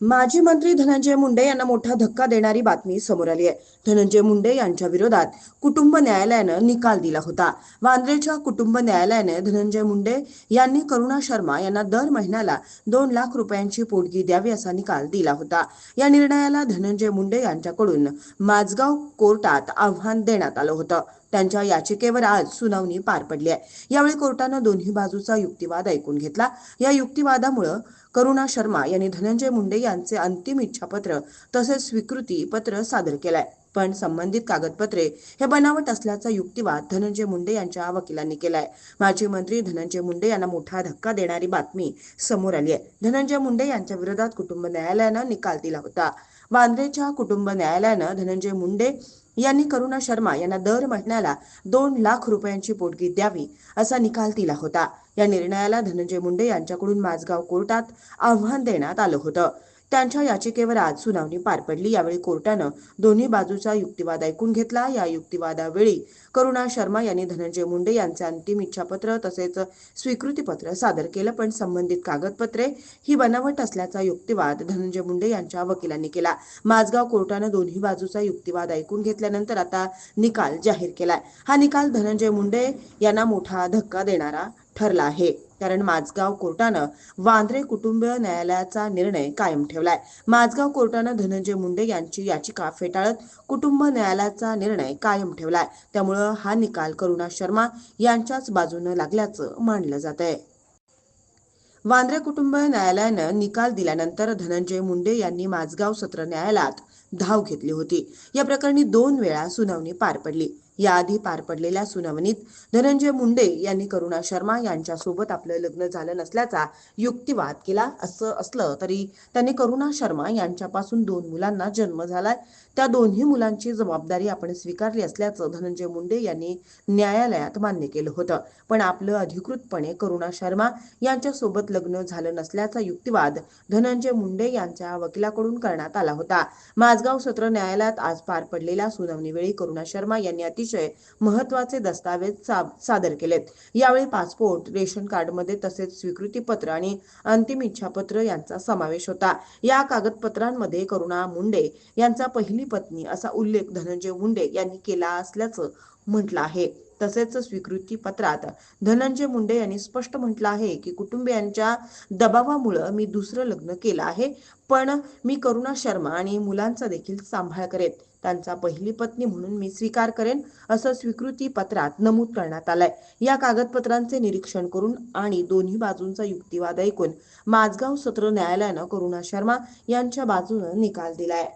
माजी मंत्री धनंजय मुंडे यांना मोठा धक्का देणारी बातमी समोर आली आहे. धनंजय मुंडे यांच्या विरोधात कुटुंब न्यायालयानं निकाल दिला होता. वांद्रेच्या कुटुंब न्यायालयाने धनंजय मुंडे यांनी करुणा शर्मा यांना दर महिन्याला दोन लाख रुपयांची पोटगी द्यावी असा निकाल दिला होता. या निर्णयाला धनंजय मुंडे यांच्याकडून माझगाव कोर्टात आव्हान देण्यात आलं होतं. त्यांच्या याचिकेवर आज सुनावणी पार पडली आहे. यावेळी कोर्टानं दोन्ही बाजूचा युक्तिवाद ऐकून घेतला. या युक्तिवादामुळं करुणा शर्मा यांनी धनंजय मुंडे यांचे अंतिम इच्छापत्र तसेच स्वीकृती पत्र सादर केलंय. पण संबंधित कागदपत्रे हे बनावट असल्याचा युक्तिवाद धनंजय मुंडे यांच्या वकिलांनी केलाय. माजी मंत्री धनंजय मुंडे यांना मोठा धक्का देणारी बातमी समोर आली आहे. धनंजय मुंडे यांच्या विरोधात कुटुंब न्यायालयानं निकाल दिला होता. वांद्रेच्या कुटुंब न्यायालयानं धनंजय मुंडे यांनी करुणा शर्मा यांना दर महिन्याला दोन लाख रुपयांची पोटगी द्यावी असा निकाल दिला होता. या निर्णयाला धनंजय मुंडे यांच्याकडून माझगाव कोर्टात आव्हान देण्यात आलं होतं. त्यांच्या याचिकेवर आज सुनावणी पार पडली. यावेळी कोर्टानं दोन्ही बाजूचा युक्तिवाद ऐकून घेतला. या युक्तिवादावेळी करुणा शर्मा यांनी धनंजय मुंडे यांचे अंतिम इच्छापत्र तसेच स्वीकृतीपत्र सादर केलं. पण संबंधित कागदपत्रे ही बनावट असल्याचा युक्तिवाद धनंजय मुंडे यांच्या वकिलांनी केला. माझगाव कोर्टानं दोन्ही बाजूचा युक्तिवाद ऐकून घेतल्यानंतर आता निकाल जाहीर केलाय. हा निकाल धनंजय मुंडे यांना मोठा धक्का देणारा ठरला आहे. कारण माझगाव कोर्टानं वांद्रे कुटुंब न्यायालयाचा निर्णय कायम ठेवलाय. माझगाव कोर्टानं धनंजय मुंडे यांची याचिका फेटाळत कुटुंब न्यायालयाचा निर्णय कायम ठेवलाय. त्यामुळं हा निकाल करुणा शर्मा यांच्याच बाजूनं लागल्याचं मानलं जात आहे वांद्रे कुटुंब न्यायालयानं निकाल दिल्यानंतर धनंजय मुंडे यांनी माझगाव सत्र न्यायालयात धाव घेतली होती. या प्रकरणी दोन वेळा सुनावणी पार पडली. याआधी पार पडलेल्या सुनावणीत धनंजय मुंडे यांनी करुणा शर्मा यांच्यासोबत आपलं लग्न झालं नसल्याचा युक्तिवाद केला असं असलं तरी त्यांनी करुणा शर्मा यांच्यापासून दोन मुलांना जन्म झालाय. त्या दोन्ही मुलांची जबाबदारी आपण स्वीकारली असल्याचं धनंजय मुंडे यांनी न्यायालयात मान्य केलं होतं. पण आपलं अधिकृतपणे करुणा शर्मा यांच्यासोबत लग्न झालं नसल्याचा युक्तिवाद धनंजय मुंडे यांच्या वकिलाकडून करण्यात आला होता. माझगाव सत्र न्यायालयात आज पार पडलेल्या सुनावणीवेळी करुणा शर्मा यांनी अतिशय महत्त्वाचे दस्तावेज सादर केलेत. यावेळी पासपोर्ट रेशन कार्डमध्ये तसेच स्वीकृतीपत्र आणि अंतिम इच्छापत्र यांचा समावेश होता. या कागदपत्रांमध्ये करुणा मुंडे यांचा पहिली पत्नी असा उल्लेख धनंजय मुंडे यांनी केला असल्याचं म्हटलं आहे. तसेच स्वीकृती पत्रात धनंजय मुंडे यांनी स्पष्ट म्हटलं आहे की कुटुंबियांच्या दबावामुळं मी दुसरं लग्न केलं आहे पण मी करुणा शर्मा आणि मुलांचा देखील सांभाळ करेन. त्यांचा पहिली पत्नी म्हणून मी स्वीकार करेन असं स्वीकृती पत्रात नमूद करण्यात आलंय. या कागदपत्रांचे निरीक्षण करून आणि दोन्ही बाजूंचा युक्तिवाद ऐकून माझगाव सत्र न्यायालयानं करुणा शर्मा यांच्या बाजूनं निकाल दिलाय.